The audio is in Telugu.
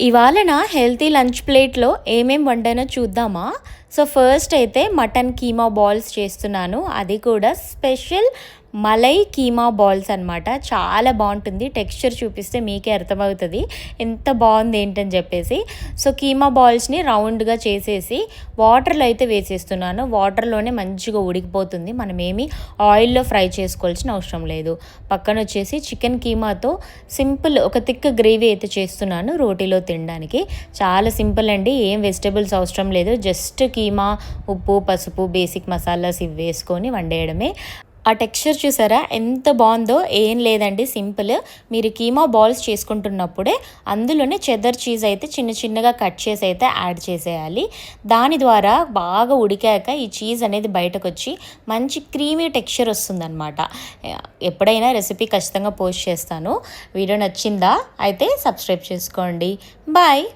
ఇవాళ నా హెల్తీ లంచ్ ప్లేట్లో ఏమేం వండానో చూద్దామా? సో ఫస్ట్ అయితే మటన్ కీమా బాల్స్ చేస్తున్నాను. అది కూడా స్పెషల్ మలై కీమా బాల్స్ అనమాట చాలా బాగుంటుంది. టెక్స్చర్ చూపిస్తే మీకే అర్థమవుతుంది. ఎంత బాగుంది ఏంటని చెప్పేసి. సో కీమా బాల్స్ని రౌండ్గా చేసేసి వాటర్లో అయితే వేసేస్తున్నాను. వాటర్లోనే మంచిగా ఉడికిపోతుంది. మనం ఏమి ఆయిల్లో ఫ్రై చేసుకోవాల్సిన అవసరం లేదు. పక్కన వచ్చేసి చికెన్ కీమాతో సింపుల్ ఒక తిక్క గ్రేవీ అయితే చేస్తున్నాను రోటీలో తినడానికి. చాలా సింపుల్ అండి. ఏం వెజిటేబుల్స్ అవసరం లేదు. జస్ట్ కీమా ఉప్పు పసుపు బేసిక్ మసాలాస్ ఇవి వేసుకొని వండేయడమే. ఆ టెక్స్చర్ చూసారా? ఎంత బాగుందో? ఏం లేదండి. సింపుల్. మీరు కీమా బాల్స్ చేసుకుంటున్నప్పుడే అందులోనే చెదర్ చీజ్ అయితే చిన్న చిన్నగా కట్ చేసి అయితే యాడ్ చేసేయాలి. దాని ద్వారా బాగా ఉడికాక ఈ చీజ్ అనేది బయటకు వచ్చి మంచి క్రీమీ టెక్స్చర్ వస్తుందన్నమాట. ఎప్పుడైనా రెసిపీ ఖచ్చితంగా పోస్ట్ చేస్తాను. వీడియో నచ్చిందా? అయితే సబ్స్క్రైబ్ చేసుకోండి. బాయ్!